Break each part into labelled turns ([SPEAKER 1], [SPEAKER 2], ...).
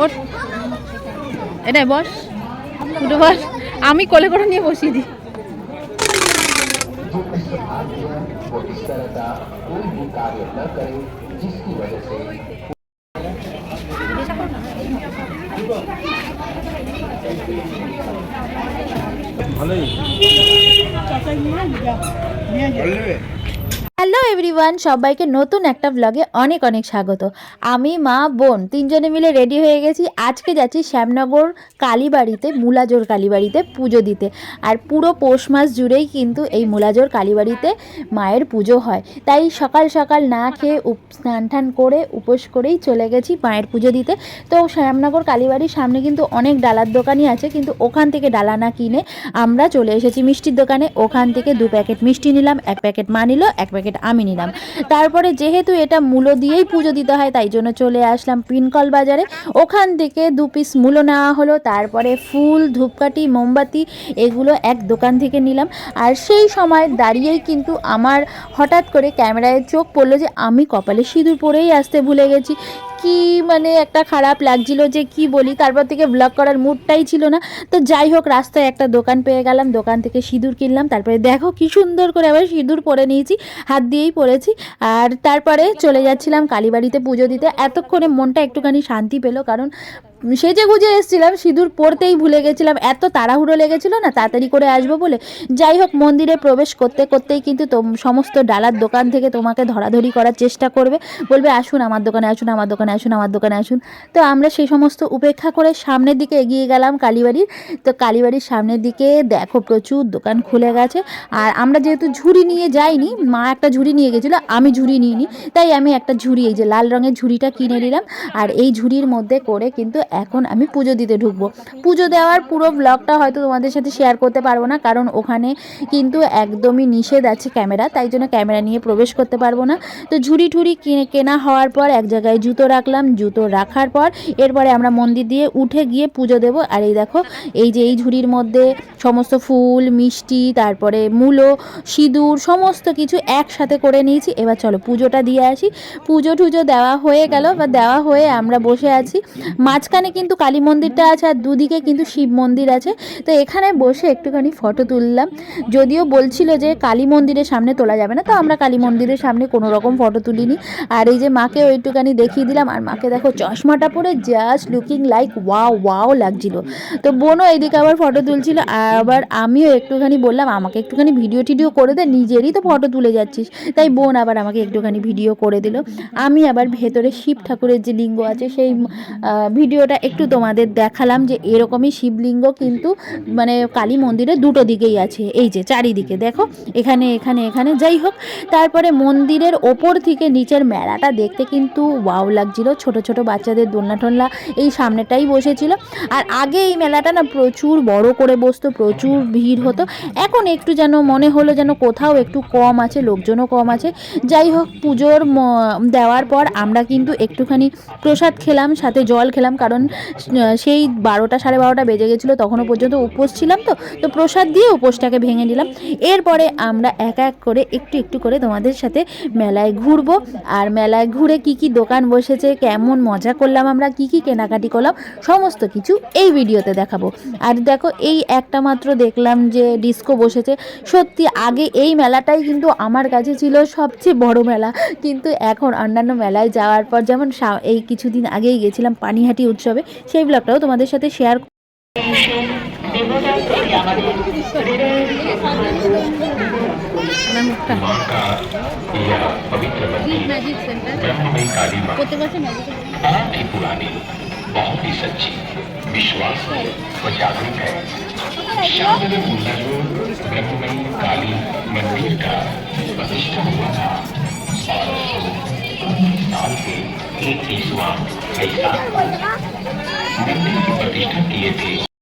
[SPEAKER 1] ওর এটাই বস। উঠে বস। আমি কোলে করে নিয়ে বসিয়ে দিই।
[SPEAKER 2] जो
[SPEAKER 3] হ্যালো এভরিওয়ান সবাইকে নতুন একটা ব্লগে অনেক অনেক স্বাগত। আমি মা, বোন, তিনজনে মিলে রেডি হয়ে গেছি। আজকে যাচ্ছি শ্যামনগর কালীবাড়িতে, মুলাজোর কালীবাড়িতে পুজো দিতে। আর পুরো পৌষ মাস জুড়েই কিন্তু এই মুলাজোর কালীবাড়িতে মায়ের পুজো হয়। তাই সকাল সকাল না খেয়ে স্নান টান করে, উপোস করেই চলে গেছি মায়ের পুজো দিতে। তো শ্যামনগর কালীবাড়ির সামনে কিন্তু অনেক ডালার দোকানই আছে, কিন্তু ওখান থেকে ডালা না কিনে আমরা চলে এসেছি মিষ্টির দোকানে। ওখান থেকে দু প্যাকেট মিষ্টি নিলাম, এক প্যাকেট মা নিল, এক প্যাকেট আমি নিলাম। তারপরে যেহেতু এটা মূলো দিয়েই পুজো দিতে হয়, তাই জন্য চলে আসলাম পিনকল বাজারে। ওখান থেকে দু পিস মূলো নেওয়া হলো, তারপরে ফুল, ধূপকাঠি, মোমবাতি, এগুলো এক দোকান থেকে নিলাম। আর সেই সময় দাঁড়িয়েই কিন্তু আমার হঠাৎ করে ক্যামেরায় চোখ পড়ল যে আমি কপালে সিঁদুর পরেই আসতে ভুলে গেছি। কি মানে একটা খারাপ লাগছিল যে কি বলি? তারপর থেকে ব্লগ করার মুডটাই ছিল না। তো যাই হোক, রাস্তায় একটা দোকান পেয়ে গেলাম। দোকান থেকে সিঁদুর কিনলাম। তারপরে দেখো কি সুন্দর করে আবার সিঁদুর পরে নিয়েছি। হাত দিয়েই পরেছি। আর তারপরে চলে যাচ্ছিলাম কালীবাড়িতে পুজো দিতে। এতক্ষণে মনটা একটুখানি শান্তি পেল। কারণ সেজে গুজে এসেছিলাম, সিঁদুর পরতেই ভুলে গেছিলাম, এত তাড়াহুড়ো লেগেছিল না, তাড়াতাড়ি করে আসব বলে। যাই হোক, মন্দিরে প্রবেশ করতে করতেই কিন্তু সমস্ত ডালার দোকান থেকে তোমাকে ধরাধরি করার চেষ্টা করবে। বলবে, আসুন আমার দোকানে, আসুন আমার দোকানে, আসুন আমার দোকানে, আসুন। তো আমরা সেই সমস্ত উপেক্ষা করে সামনের দিকে এগিয়ে গেলাম কালীবাড়ির। তো কালীবাড়ির সামনের দিকে দেখো প্রচুর দোকান খুলে গেছে। আর আমরা যেহেতু ঝুড়ি নিয়ে যাইনি, মা একটা ঝুড়ি নিয়ে গেছিল, আমি ঝুড়ি নিইনি। তাই আমি একটা ঝুড়ি, এই যে লাল রঙের ঝুড়িটা কিনে নিলাম। আর এই ঝুড়ির মধ্যে করে কিন্তু এখন আমি পুজো দিতে ঢুকবো। পুজো দেওয়ার পুরো ব্লগটা হয়তো তোমাদের সাথে শেয়ার করতে পারব না, কারণ ওখানে কিন্তু একদমই নিষেধ আছে ক্যামেরা তাই জন্য ক্যামেরা নিয়ে প্রবেশ করতে পারব না। তো ঝুড়ি ঠুড়ি কিনে- কেনা হওয়ার পর এক জায়গায় জুতো রাখলাম, জুতো রাখার পর এরপরে আমরা মন্দির দিয়ে উঠে গিয়ে পুজো দেবো। আর এই দেখো, এই যে এই ঝুড়ির মধ্যে সমস্ত ফুল, মিষ্টি, তারপরে মূলো, সিঁদুর, সমস্ত কিছু একসাথে করে নিয়েছি। এবার চলো পুজোটা দিয়ে আসি। পুজো টুজো দেওয়া হয়ে গেল, বা দেওয়া হয়ে আমরা বসে আছি। মাঝখানে কিন্তু কালী মন্দিরটা আছে আর দুদিকে কিন্তু শিব মন্দির আছে। তো এখানে বসে একটুখানি ফটো তুললাম। যদিও বলছিল যে কালী মন্দিরের সামনে তোলা যাবে না তো আমরা কালী মন্দিরের সামনে কোনো রকম ফটো তুলিনি। আর এই যে মাকে ওইটুখানি দেখিয়ে দিলাম আর মাকে দেখো চশমাটা পরে just looking like wow wow লাগছিল। তো বোনও এইদিকে আবার ফটো তুলছিল আবার আমিও একটুখানি বললাম আমাকে একটুখানি ভিডিও টিডিও করে দে নিজেরই তো ফটো তুলে যাচ্ছিস। তাই বোন আবার আমাকে একটুখানি ভিডিও করে দিল। আমি আবার ভেতরে শিব ঠাকুরের যে লিঙ্গ আছে সেই আহ, ভিডিওটা একটু তোমাদের দেখালাম যে এরকমই শিবলিঙ্গ কিন্তু মানে কালী মন্দিরে দুটো দিকেই আছে। এই যে চারিদিকে, দেখো? এখানে এখানে এখানে। যাই হোক, তারপরে মন্দিরের ওপর থেকে নিচের মেলাটা দেখতে কিন্তু ওয়াও লাগছিল। ছোট ছোট বাচ্চাদের দোলনা টোলনা এই সামনেটাই বসেছিল। আর আগে এই মেলাটা না প্রচুর বড় করে বসতো, প্রচুর ভিড় হতো। এখন একটু যেন মনে হলো যেন কোথাও একটু কম আছে, লোকজনও কম আছে। যাই হোক, পুজোর দেওয়ার পর আমরা কিন্তু একটুখানি প্রসাদ খেলাম, সাথে জল খেলাম, কারণ আহ, সেই বারোটা সাড়ে বারোটা বেজে গেছিল তখনও পর্যন্ত উপোস ছিলাম তো তো প্রসাদ দিয়ে উপোসটাকে ভেঙে নিলাম। এরপরে আমরা এক এক করে একটু একটু করে তোমাদের সাথে মেলায় ঘুরবো। আর মেলায় ঘুরে কি কি দোকান বসেছে কেমন মজা করলাম আমরা কি কি কেনাকাটি করলাম সমস্ত কিছু এই ভিডিওতে দেখাবো। আর দেখো এই একটা মাত্র দেখলাম যে ডিস্কো বসেছে। সত্যি আগে এই মেলাটাই কিন্তু আমার কাছে ছিল সবচেয়ে বড় মেলা। কিন্তু এখন অন্যান্য মেলায় যাওয়ার পর যেমন এই কিছুদিন আগেই গেছিলাম পানিহাটি উৎসবে সেই ব্লগটাও তোমাদের সাথে শেয়ার
[SPEAKER 1] আমার মুখটা
[SPEAKER 2] माँ का यह पवित्र मंदिर
[SPEAKER 1] ম্যাজিক সেন্টার
[SPEAKER 2] ब्रह्ममयी काली माँ
[SPEAKER 1] প্রত্যেক বছর ম্যাজিক
[SPEAKER 2] बहुत ही पुरानी बहुत ही सच्ची विश्वास व जागरूक है श्यामनगर मुल्लाजोर ब्रह्ममयी काली मंदिर का प्रतिष्ठा हुआ था और साल के इक्कीसवां बैसाख को
[SPEAKER 1] Mungkin.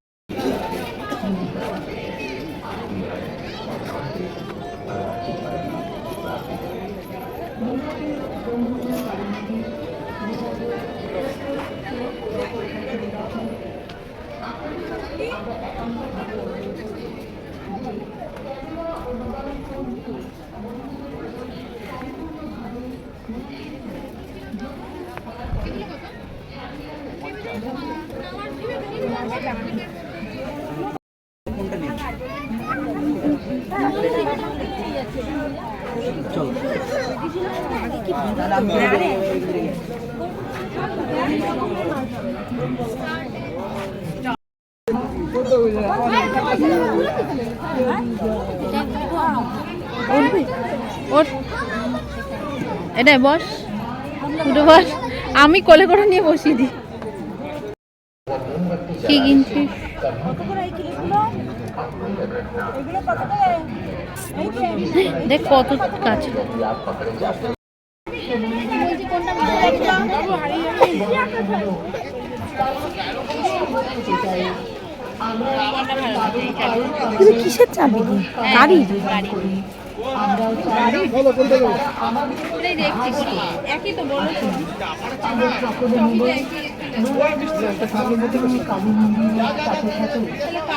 [SPEAKER 1] ওর এটা বস। উঠে বস। আমি কোলে করে নিয়ে বসিয়ে দিই। কি কিনছিস? দেখ কত কাছে
[SPEAKER 3] কিসের চাবি গাড়ি
[SPEAKER 1] একই তো বলেছ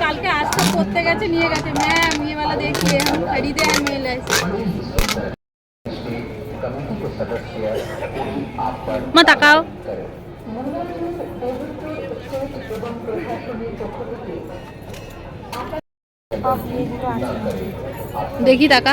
[SPEAKER 1] কালকে আসতে করতে গেছে নিয়ে গেছে ম্যাম ये वाला देखिए हम खरीदे हैं मेल মা তাকাও দেখি টাকা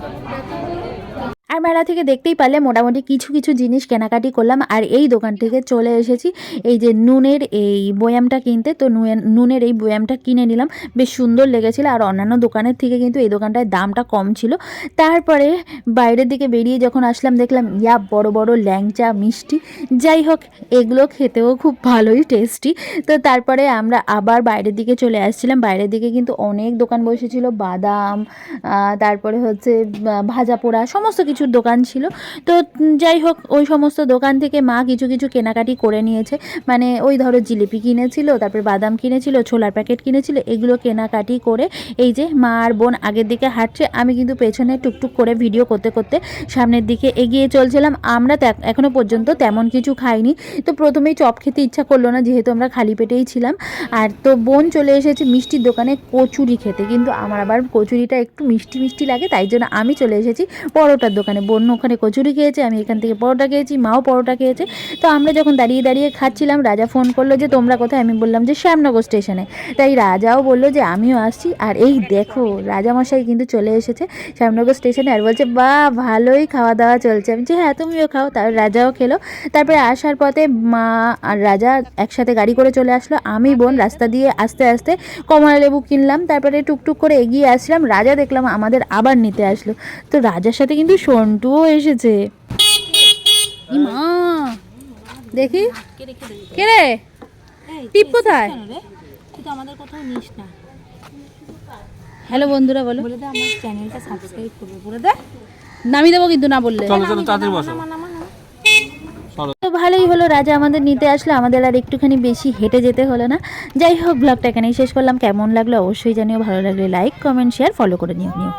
[SPEAKER 1] completo.
[SPEAKER 3] আর মেলা থেকে দেখতেই পারলে মোটামুটি কিছু কিছু জিনিস কেনাকাটি করলাম আর এই দোকান থেকে চলে এসেছি। এই যে নুনের এই বয়ামটা কিনতে, তো নুনের এই বয়ামটা কিনে নিলাম। বেশ সুন্দর লেগেছিল আর অন্যান্য দোকানের থেকে কিন্তু এই দোকানটায় দামটা কম ছিল। তারপরে বাইরের দিকে বেরিয়ে যখন আসলাম, দেখলাম, ইয়া, বড় বড় ল্যাংচা, মিষ্টি। যাই হোক, এগুলো খেতেও খুব ভালোই টেস্টি। তো তারপরে আমরা আবার বাইরের দিকে চলে আসছিলাম। বাইরের দিকে কিন্তু অনেক দোকান বসেছিল, বাদাম তারপরে হচ্ছে ভাজা পোড়া, সমস্ত কিছুর দোকান ছিল। তো যাই হোক, ওই সমস্ত দোকান থেকে মা কিছু কিছু কেনাকাটি করে নিয়েছে। মানে ওই ধরো জিলিপি কিনেছিল, তারপরে বাদাম কিনেছিল, ছোলার প্যাকেট কিনেছিল, এগুলো কেনাকাটি করে এই যে মা আর বোন আগের দিকে হাঁটছে, আমি কিন্তু পেছনে টুকটুক করে ভিডিও করতে করতে সামনের দিকে এগিয়ে চলছিলাম। আমরা তে- এখনও পর্যন্ত তেমন কিছু খাইনি। তো প্রথমেই চপ খেতে ইচ্ছা করল না, যেহেতু আমরা খালি পেটেই ছিলাম। আর তো বোন চলে এসেছে মিষ্টির দোকানে কচুরি খেতে, কিন্তু আমার আবার কচুরিটা একটু মিষ্টি মিষ্টি লাগে, তাই জন্য আমি চলে এসেছি পরোটার দোকানে। বোন ওখানে কচুরি খেয়েছে, আমি এখান থেকে পরোটা খেয়েছি, মাও পরোটা খেয়েছে। তো আমরা যখন দাঁড়িয়ে দাঁড়িয়ে খাচ্ছিলাম, রাজা ফোন করল যে, তোমরা কোথায়? আমি বললাম যে, শ্যামনগর স্টেশনে। তাই রাজাও বলল যে, আমিও আসছি। আর এই দেখো, রাজামশাই কিন্তু চলে এসেছে শ্যামনগর স্টেশনে আর বলছে বা ভালোই খাওয়া দাওয়া চলছে। আমি যে হ্যাঁ তুমিও খাও। তার রাজাও খেলো। তারপরে আসার পথে মা আর রাজা একসাথে গাড়ি করে চলে আসলো। আমি বোন রাস্তা দিয়ে আস্তে আস্তে কমলা লেবু কিনলাম। তারপরে টুকটুক করে এগিয়ে আসলাম। রাজা দেখলাম আমাদের আবার নিতে আসলো। তো রাজার সাথে কিন্তু সন্টুও এসেছে।
[SPEAKER 1] মা দেখি। কে রে? টিপ কোথায়?
[SPEAKER 4] তুই তো আমাদের কোথাও নিস না।
[SPEAKER 1] হ্যালো বন্ধুরা বলো।
[SPEAKER 4] বলে দে আমার চ্যানেলটা সাবস্ক্রাইব করবে বলে দে।
[SPEAKER 1] নামিয়ে দেবো কিন্তু না বললে।
[SPEAKER 5] চলো চলো তাড়াতাড়ি বসো।
[SPEAKER 3] তো ভালোই হলো রাজা আমাদের নিতে আসলো আমাদের আর একটুখানি বেশি হেঁটে যেতে হলো না। যাই হোক ব্লগটা এখানেই শেষ করলাম। কেমন লাগল অবশ্যই জানিও ভালো লাগলে লাইক কমেন্ট শেয়ার ফলো করে নিও নিও।